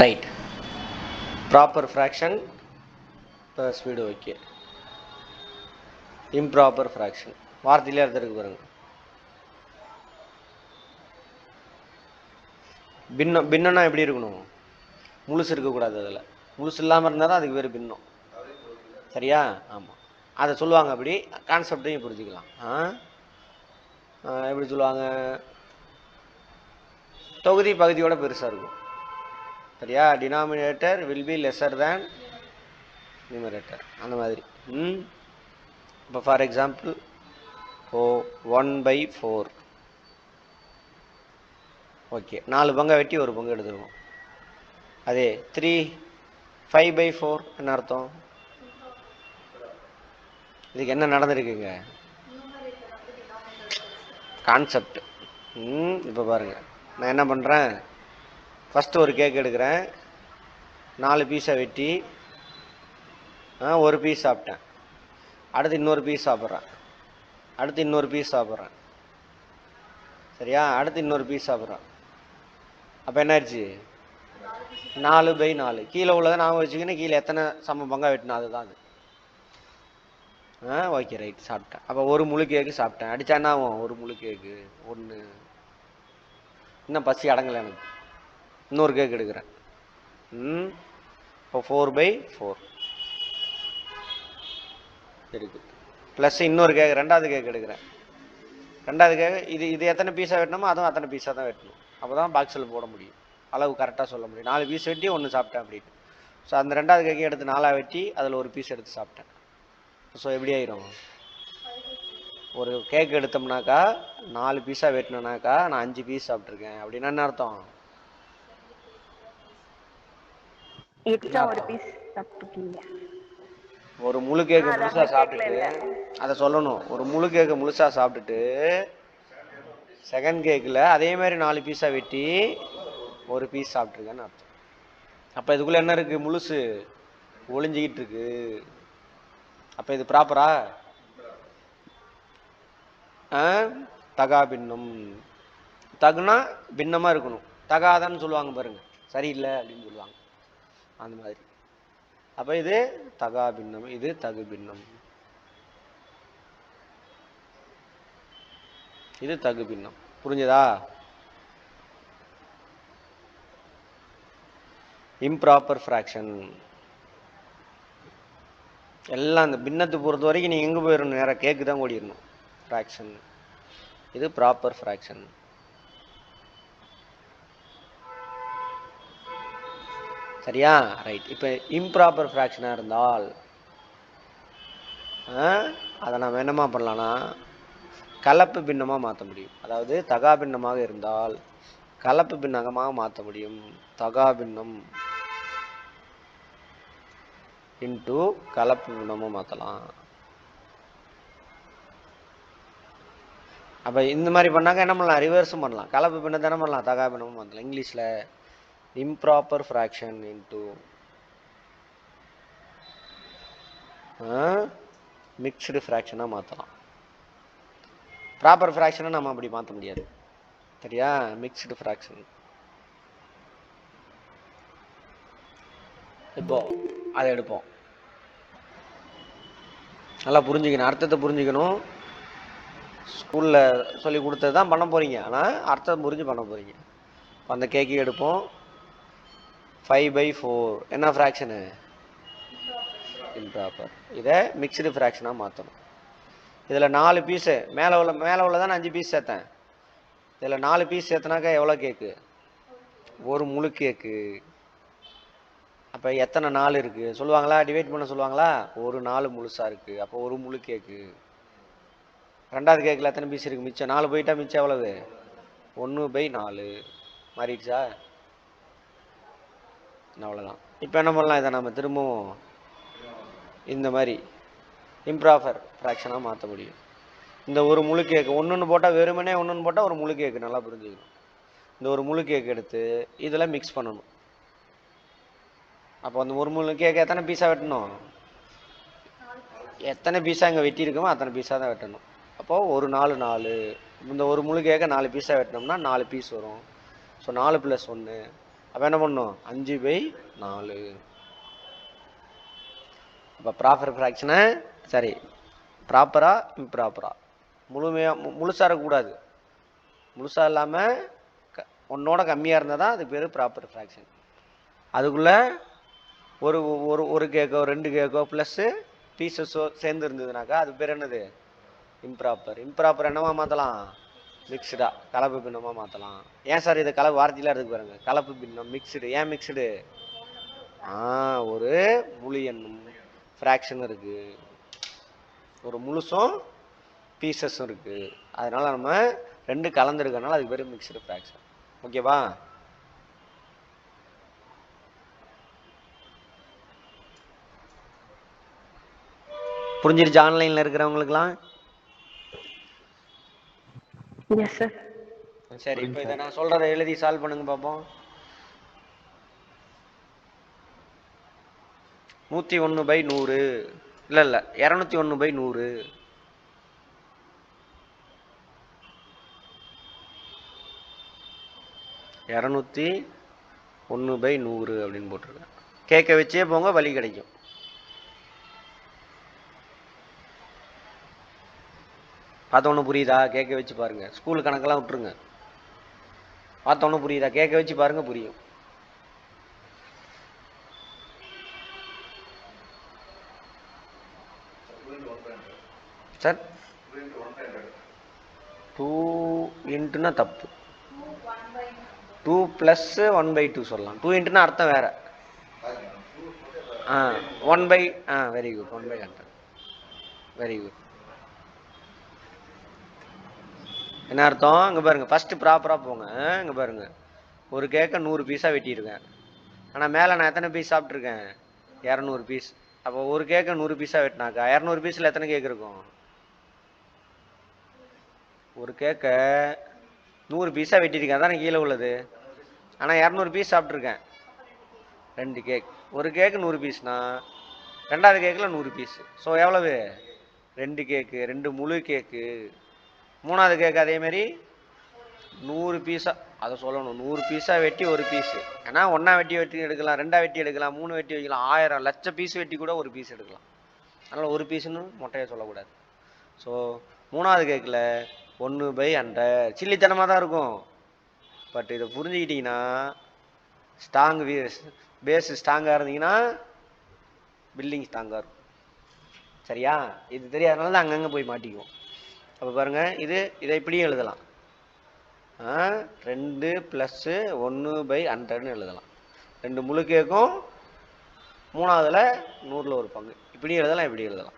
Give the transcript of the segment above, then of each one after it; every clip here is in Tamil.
ரைட் ப்ராப்பர் ஃப்ராக்ஷன் ப்ளஸ் வீடு ஓகே இம்ப்ராப்பர் ஃப்ராக்ஷன் வார்த்தையிலே அர்த்தம் பாருங்கள் பாருங்க. பின்னம் பின்னம்னா எப்படி இருக்கணும்? முழுசு இருக்கக்கூடாது அதில். முழுசு இல்லாமல் இருந்தால் தான் அதுக்கு பேர் பின்னம். சரியா? ஆமாம் அதை சொல்லுவாங்க அப்படி. கான்செப்டையும் புரிஞ்சுக்கலாம். ஆ, எப்படி சொல்லுவாங்க? தொகுதி பகுதியோட பெருசாக இருக்கும். சரியா? Denominator will be lesser than numerator அந்த மாதிரி. ம்? இப்போ for example oh one by four okay நாலு பங்கை வெட்டி ஒரு பங்கு எடுத்துருவோம். அதே த்ரீ ஃபைவ் பை ஃபோர் என்ன அர்த்தம்? இதுக்கு என்ன நடந்திருக்குங்க? கான்செப்ட் ம் இப்போ பாருங்க. நான் என்ன பண்ணுறேன் ஃபஸ்ட்டு ஒரு கேக் எடுக்கிறேன். நாலு பீஸை வெட்டி ஆ ஒரு பீஸ் சாப்பிட்டேன். அடுத்து இன்னொரு பீஸ் சாப்பிட்றேன். அடுத்து இன்னொரு பீஸ் சாப்பிட்றேன். சரியா? அடுத்து இன்னொரு பீஸ் சாப்பிட்றேன். அப்போ என்ன ஆயிடுச்சு நாலு பை நாலு. கீழே உள்ளதை நான் வச்சுக்கின்னு கீழே எத்தனை சம பங்கா வெட்டினா அதுதான் அது. ஆ ஓகே ரைட் சாப்பிட்டேன். அப்போ ஒரு முழு கேக்கு சாப்பிட்டேன். அடித்தா என்ன ஆகும்? ஒரு முழு கேக்கு ஒன்று இன்னும் பசி அடங்கலை எனக்கு. இன்னொரு கேக் எடுக்கிறேன். ம். இப்போ ஃபோர் பை ஃபோர் இருக்குது ப்ளஸ் இன்னொரு கேக் ரெண்டாவது கேக் எடுக்கிறேன். ரெண்டாவது கேக் இது இது எத்தனை பீஸாக வெட்டணுமோ அதுவும் அத்தனை பீஸாக தான் வெட்டணும். அப்போ தான் பாக்ஸில் போட முடியும். அளவு கரெக்டாக சொல்ல முடியும். நாலு பீஸ் வெட்டி ஒன்று சாப்பிட்டேன் அப்படின்னு ஸோ அந்த ரெண்டாவது கேக்கையும் எடுத்து நாலாக வெட்டி அதில் ஒரு பீஸ் எடுத்து சாப்பிட்டேன். ஸோ எப்படி ஆயிரும்? ஒரு கேக் எடுத்தோம்னாக்கா நாலு பீஸாக வெட்டினோனாக்கா நான் அஞ்சு பீஸ் சாப்பிட்ருக்கேன் அப்படின்னா என்ன அர்த்தம்? எக்ஸ்ட்ரா ஒரு பீஸ் சாப்பிட்டுருக்கீங்க. ஒரு முழு கேக்கு முழுசா சாப்பிட்டுட்டு அதை சொல்லணும். ஒரு முழு கேக்கு முழுசா சாப்பிட்டுட்டு செகண்ட் கேக்கில் அதே மாதிரி நாலு பீஸாக வெட்டி ஒரு பீஸ் சாப்பிட்ருக்கேன்னு அர்த்தம். அப்போ இதுக்குள்ளே என்ன இருக்குது முழுசு ஒளிஞ்சிக்கிட்டு இருக்கு அப்போ இது ப்ராப்பரா ஆ? தகா பின்னம். தகுனா பின்னமாக இருக்கணும். தகாதான்னு சொல்லுவாங்க பாருங்க. சரியில்லை அப்படின்னு சொல்லுவாங்க. அந்த மாதிரி. அப்போ இது தகா பின்னம் இது தகு பின்னம். இது தகு பின்னம். புரிஞ்சதா? இம்ப்ராப்பர் ஃப்ராக்ஷன் எல்லாம் இந்த பின்னத்தை பொறுத்த வரைக்கும் நீங்கள் எங்கே போயிடணும் நேராக கேக்கு தான் ஓடிடணும் ஃப்ராக்ஷன் இது ப்ராப்பர் ஃப்ராக்ஷன் சரியா? ரைட் இப்போ இம்ப்ராப்பர் ஃப்ராக்ஷனாக இருந்தால் ஆ, அதை நம்ம என்னமா பண்ணலான்னா கலப்பு பின்னமாக மாற்ற முடியும். அதாவது தகா பின்னமாக இருந்தால் கலப்பு பின்னகமாக மாற்ற முடியும். தகா பின்னம் இன்டு கலப்பு பின்னமாக மாற்றலாம் அப்போ இந்த மாதிரி பண்ணாக்க என்ன பண்ணலாம்? ரிவர்ஸும் பண்ணலாம். கலப்பு பின்னம் தானே பண்ணலாம்? தகா பின்னமும் மாற்றலாம் இங்கிலீஷில் improper fraction into மிக்ஸ்டு ஃப்ராக்ஷனாக மாற்றலாம் ப்ராப்பர் ஃப்ராக்ஷனை நம்ம அப்படி மாற்ற முடியாது. சரியா? மிக்ஸ்டு ஃப்ராக்ஷன் இப்போ அதை எடுப்போம். நல்லா புரிஞ்சுக்கணும். அர்த்தத்தை புரிஞ்சுக்கணும். ஸ்கூலில் சொல்லி கொடுத்தது தான் பண்ண போகிறீங்க ஆனால் அர்த்தம் புரிஞ்சு பண்ண போகிறீங்க இப்போ அந்த கேக்கு எடுப்போம். ஃபைவ் பை ஃபோர் என்ன ஃப்ராக்ஷனு இம்ப்ராப்பர் இதை மிக்சடு ஃப்ராக்ஷனாக மாற்றணும் இதில் நாலு பீஸு மேலே உள்ள மேலே உள்ள தான் அஞ்சு பீஸ் சேர்த்தேன். இதில் நாலு பீஸ் சேர்த்தனாக்கா எவ்வளோ கேக்கு ஒரு முழு கேக்கு அப்போ எத்தனை நாள் இருக்குது சொல்லுவாங்களா? டிவைட் பண்ண சொல்லுவாங்களா? ஒரு நாலு முழுசாக இருக்குது அப்போ ஒரு முழு கேக்கு ரெண்டாவது கேக்கில் எத்தனை பீஸ் இருக்குது மிச்சம் நாலு போயிட்டா மிச்சம் எவ்வளவு? ஒன்று பை நாலு. மாறிடுச்சா? அவ்வளோதான் இப்போ என்ன பண்ணலாம்? இதை நம்ம திரும்பவும் இந்த மாதிரி இம்ப்ராஃபர் ஃப்ராக்ஷனாக மாற்ற முடியும். இந்த ஒரு முழு கேக்கு ஒன்று போட்டால் வெறுமனே ஒன்று போட்டால் ஒரு முழு கேக்கு நல்லா புரிஞ்சுக்கணும். இந்த ஒரு முழு கேக் எடுத்து இதில் மிக்ஸ் பண்ணணும். அப்போ அந்த ஒரு முழு கேக்கு எத்தனை பீஸாக வெட்டணும்? எத்தனை பீஸாக இங்கே வெட்டியிருக்கோமோ அத்தனை பீஸாக தான் வெட்டணும். அப்போது ஒரு நாலு நாலு. இந்த ஒரு முழு கேக்கை நாலு பீஸாக வெட்டினோம்னா நாலு பீஸ் வரும். ஸோ நாலு ப்ளஸ் ஒன்று அப்போ என்ன பண்ணும்? அஞ்சு பை நாலு. அப்போ ப்ராப்பர் ஃப்ராக்ஷனை சரி ப்ராப்பரா இம்ப்ராப்பரா முழுமையாக மு முழுசாக இருக்கக்கூடாது. முழுசாக இல்லாமல் க ஒன்னோட கம்மியாக இருந்தால் தான் அது பேர் ப்ராப்பர் ஃப்ராக்ஷன் அதுக்குள்ளே ஒரு ஒரு ஒரு கேக்கோ ரெண்டு கேக்கோ ப்ளஸ்ஸு பீசஸோ சேர்ந்து இருந்ததுனாக்கா அது பேர் என்னது? இம்ப்ராப்பர் இம்ப்ராப்பர் என்னவா மாற்றலாம் மிக்சடாக கலப்பு பின்னமாக மாற்றலாம் ஏன் சார் இது கலப்பு வார்த்தையில் இருக்கு பாருங்க. கலப்பு பின்னம் மிக்சடு ஏன் மிக்சடு ஆ ஒரு முழு எண்ணும் ஃப்ராக்ஷன் இருக்குது ஒரு முழுசும் பீசஸும் இருக்குது அதனால் நம்ம ரெண்டு கலந்துருக்கனால அதுக்கு பேர் மிக்சடு ஃப்ராக்ஷன் ஓகேவா? புரிஞ்சிருச்சு ஆன்லைனில் இருக்கிறவங்களுக்குலாம் எஸ் சார் சரி இப்போ இதை நான் சொல்றதை எழுதி சால்வ் பண்ணுங்க பார்ப்போம் நூற்றி ஒன்று பை நூறு. இல்லை இல்லை இரநூத்தி ஒன்று பை நூறு. இரநூத்தி ஒன்று பை நூறு அப்படின்னு போட்டிருக்கேன். கேட்க வச்சே போங்க வழி கிடைக்கும். பார்த்தோன்னு புரியுதா? கேட்க வச்சு பாருங்க. ஸ்கூல் கணக்கெல்லாம் விட்டுருங்க. பார்த்தோன்னு புரியுதா? கேட்க வச்சு பாருங்க புரியும். சார்? டூ இன்ட்டுனா தப்பு. Two plus one by two சொல்லலாம். டூ இன்ட்டுனா அர்த்தம் வேற. ஆ one by ah very good one by hundred very good என்ன அர்த்தம்? இங்கே பாருங்க ஃபஸ்ட்டு ப்ராப்பராக போங்க. இங்கே பாருங்க. ஒரு கேக்கை நூறு பீஸாக வெட்டியிருக்கேன். ஆனால் மேலே நான் எத்தனை பீஸ் சாப்பிட்ருக்கேன் இரநூறு பீஸ் அப்போ ஒரு கேக்கை நூறு பீஸாக வெட்டினாக்கா இரநூறு பீஸில் எத்தனை கேக் இருக்கும்? ஒரு கேக்கை நூறு பீஸாக வெட்டியிருக்கேன். அதான் கீழே உள்ளது. ஆனால் இரநூறு பீஸ் சாப்பிட்ருக்கேன் ரெண்டு கேக் ஒரு கேக்கு நூறு பீஸ்னா ரெண்டாவது கேக்கில் நூறு பீஸ் ஸோ எவ்வளவு? ரெண்டு கேக்கு ரெண்டு முழு கேக்கு மூணாவது கேக்கு அதேமாரி நூறு பீஸாக அதை சொல்லணும். நூறு பீஸாக வெட்டி ஒரு பீஸு ஏன்னா ஒன்றா வெட்டி வெட்டி எடுக்கலாம் ரெண்டா வெட்டி எடுக்கலாம் மூணு வெட்டி வைக்கலாம் ஆயிரம் லட்ச பீஸ் வெட்டி கூட ஒரு பீஸ் எடுக்கலாம். அதனால் ஒரு பீஸுன்னு மொட்டையை சொல்லக்கூடாது. ஸோ மூணாவது கேக்கில் ஒன்று பை ஹண்ட்ரட் சில்லித்தனமாக தான் இருக்கும். பட் இதை புரிஞ்சுக்கிட்டிங்கன்னா ஸ்ட்ராங் பேஸ் ஸ்ட்ராங்காக இருந்தீங்கன்னா பில்டிங் ஸ்ட்ராங்காக இருக்கும். சரியா? இது தெரியாதனால தான் அங்கங்கே போய் மாட்டிக்குவோம். அப்போ பாருங்கள் இது இதை இப்படியும் எழுதலாம். ரெண்டு ப்ளஸ்ஸு ஒன்று பை ஹண்ட்ரட்னு எழுதலாம். ரெண்டு முழு கேக்கும் மூணாவதுல நூறில் ஒரு பங்கு. இப்படியும் எழுதலாம் இப்படி எழுதலாம்.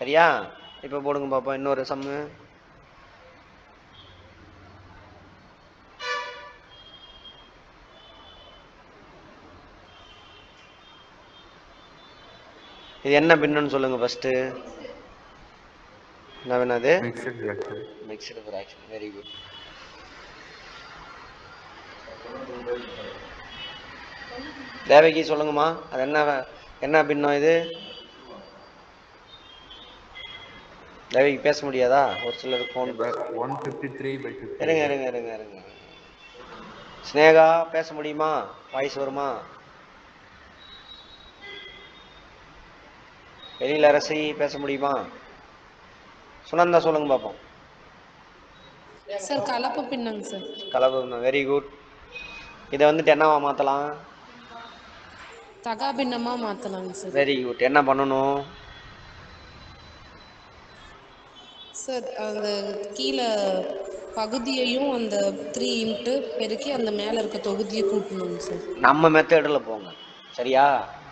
சரியா? இப்போ போடுங்க பார்ப்போம் இன்னொரு சம்மு இது என்ன பின்னு சொல்லுங்க ஃபஸ்ட்டு என்ன வேணாது mixed fraction very good Devaki சொல்லுங்கம்மா. அது என்ன என்ன பின்னம் இது? தேவகி பேச முடியாதா? ஒரு சிலர் ஃபோன் ஒன் ஃபிஃப்டி த்ரீ இருங்க இருங்க இருங்க இருங்க. ஸ்னேகா பேச முடியுமா? வாய்ஸ் வருமா? வெளியில் அரசி பேச முடியுமா? சுனந்தா சொல்லுங்க பார்ப்போம் சார் கலப்பு பின்னங்க சார். கலவு வெரி குட் இதை வந்துட்டு என்னவா மாற்றலாம் தகா பின்னமா மாத்தலாங்க சார். வெரி குட் என்ன பண்ணணும்? சார் அந்த கீழே பகுதியையும் அந்த த்ரீ இன்ட்டு பெருக்கி அந்த மேல இருக்க தொகுதியை கூட்டணுங்க சார். நம்ம மெத்தடில் போங்க. சரியா?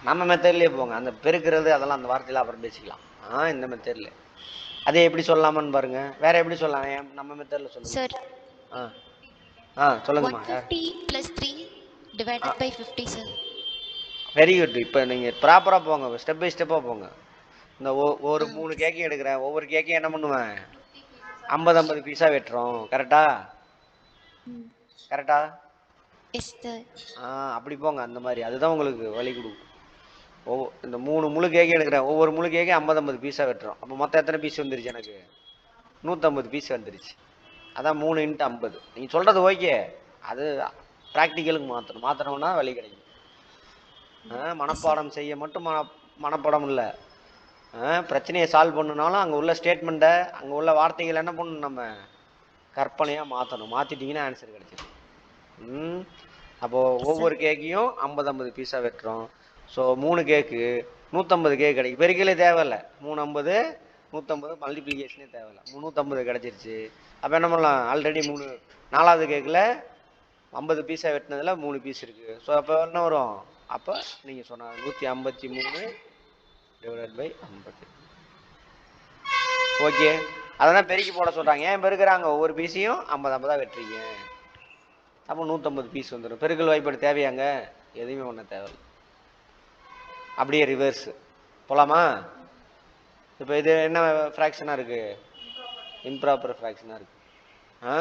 நம்ம மெத்தட்லேயே போங்க. அந்த பெருக்கிறது அதெல்லாம் அந்த வார்த்தையில அப்புறம் பேசிக்கலாம். ஆ இந்த மெத்தடில். அதே எப்படி சொல்லலாமான்னு பாருங்க. வேற எப்படி சொல்லலாம்? ஏன் நம்ம மெத்தடில் சொல்லுங்க. Sir, ஆ. ஆ சொல்லுங்கம்மா. யார் 150 plus 3 divided by 50, sir. Very good இப்போ நீங்கள் ப்ராப்பராக போங்க. ஸ்டெப் பை ஸ்டெப்பாக போங்க. இந்த ஒரு மூணு கேக்கையும் எடுக்கிறேன். ஒவ்வொரு கேக்கையும் என்ன பண்ணுவேன்? ஐம்பது ஐம்பது பீஸாக வெட்டுறோம். கரெக்டா கரெக்டா. ஆ அப்படி போங்க. அந்த மாதிரி. அதுதான் உங்களுக்கு வழி கொடுக்கும். ஒவ்வொரு இந்த மூணு முழு கேக்கே எடுக்கிறேன். ஒவ்வொரு முழு கேக்கே ஐம்பது ஐம்பது பீஸாக வெட்டுறோம். அப்போ மொத்தம் எத்தனை பீஸ் வந்துருச்சு எனக்கு? நூற்றம்பது பீஸ் வந்துருச்சு. அதான் மூணு இன்ட்டு ஐம்பது. நீங்கள் சொல்கிறது ஓகே அது ப்ராக்டிக்கலுக்கு மாற்றணும் மாற்றணும்னா வழி கிடைக்கும். ஆ, மனப்பாடம் செய்ய மட்டும் மன மனப்பாடம் இல்லை. பிரச்சனையை சால்வ் பண்ணுனாலும் அங்கே உள்ள ஸ்டேட்மெண்ட்டை அங்கே உள்ள வார்த்தைகள் என்ன பண்ணணும் நம்ம? கற்பனையாக மாற்றணும் மாற்றிட்டிங்கன்னா ஆன்சர் கிடைச்சிடும் ம் அப்போது ஒவ்வொரு கேக்கையும் ஐம்பது ஐம்பது பீஸாக வெட்டுறோம். ஸோ மூணு கேக்கு நூற்றம்பது கேக் கிடைக்கும் பெருக்கலே தேவையில்லை. மூணு ஐம்பது நூற்றம்பது மல்டிப்ளிகேஷனே தேவையில்லை. முந்நூற்றம்பது கிடச்சிருச்சு. அப்போ என்ன பண்ணலாம்? ஆல்ரெடி மூணு நாலாவது கேக்கில் ஐம்பது பீஸாக வெட்டினதில் மூணு பீஸ் இருக்குது ஸோ அப்போ என்ன வரும்? அப்போ நீங்கள் சொன்ன நூற்றி ஐம்பத்தி மூணு டிவைடட் பை ஐம்பத்தி ஓகே அதெல்லாம் பெருக்கி போட சொல்கிறாங்க ஏன் பெருக்கிறாங்க? ஒவ்வொரு பீஸையும் ஐம்பது ஐம்பதாக வெட்டுறீங்க. அப்போ நூற்றம்பது பீஸ் வந்துடும் பெருக்கல் வாய்ப்பாடு தேவையாங்க? எதுவுமே ஒன்றும் தேவையில்லை. அப்படியே ரிவர்ஸ் போகலாமா இப்போ இது என்ன ஃப்ராக்ஷனாக இருக்குது இம்ப்ராப்பர் ஃப்ராக்ஷனாக இருக்குது ஆ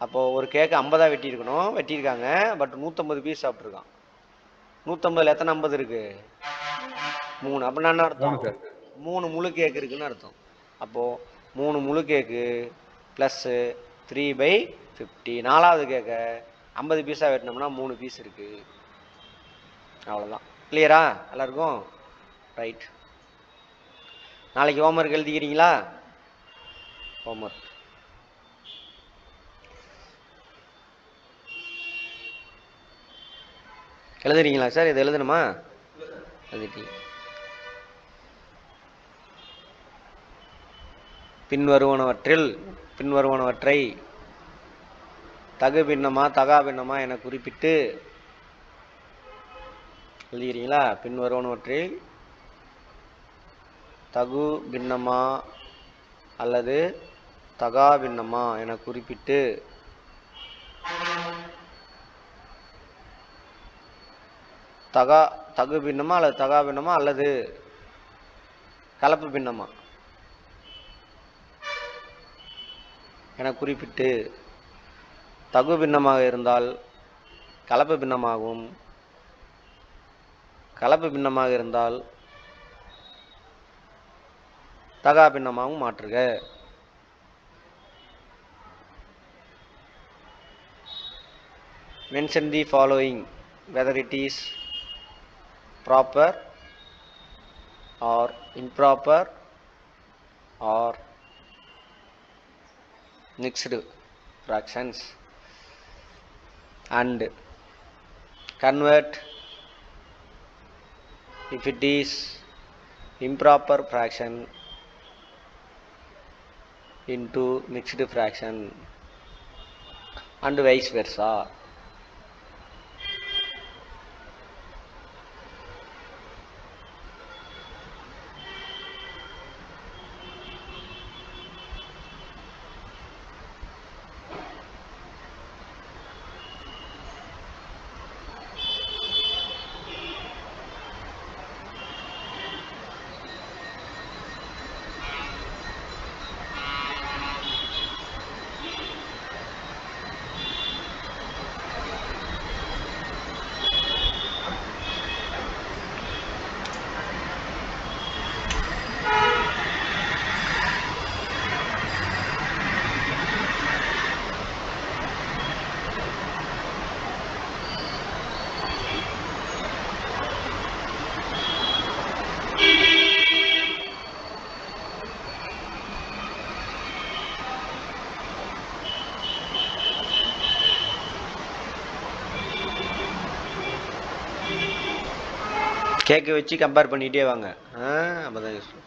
அப்போது ஒரு கேக்கு ஐம்பதாக வெட்டியிருக்கணும். வெட்டியிருக்காங்க. பட் நூற்றம்பது பீஸ் சாப்பிட்ருக்கான் நூற்றம்பதில் எத்தனை ஐம்பது இருக்குது மூணு. அப்படின்னா என்ன அர்த்தம்? மூணு முழு கேக் இருக்குன்னு அர்த்தம். அப்போது மூணு முழு cake plus three by fifty நாலாவது கேக்கை ஐம்பது பீஸாக வெட்டினோம்னா மூணு பீஸ் இருக்குது அவ்வளோதான் கிளியரா எல்லாருக்கும்? ரைட் நாளைக்கு ஹோம்ஒர்க் எழுதிக்கிறீங்களா? ஹோம்ஒர்க் எழுதுறீங்களா சார்? இது எழுதணுமா? எழுதிட்டீங்க. பின்வருவனவற்றில் பின்வருவனவற்றை தகு பின்னமா தகா பின்னமா என குறிப்பிட்டு எழுதுகிறீங்களா பின்வருவனவற்றில் தகு பின்னமா அல்லது தகா பின்னமா என குறிப்பிட்டு தகா தகு பின்னமா அல்லது தகா பின்னமா அல்லது கலப்பு பின்னமா என குறிப்பிட்டு தகு பின்னமாக இருந்தால் கலப்பு பின்னமாகவும் கலப்பு பின்னமாக இருந்தால் தகா பின்னமாகவும் மாற்றுக mention the following whether it is proper or improper or mixed fractions and convert if it is improper fraction into mixed fraction and vice versa கேக்கை வச்சு கம்பேர் பண்ணிகிட்டே வாங்க. ஆ அப்பதான் யூஸ்ஃபுல்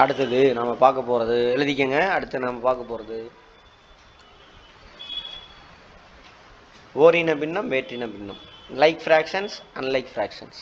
அடுத்தது நம்ம பார்க்க போகிறது எழுதிக்கங்க. அடுத்து நம்ம பார்க்க போகிறது ஓரின பின்னம் வேற்றின பின்னம். Like fractions unlike fractions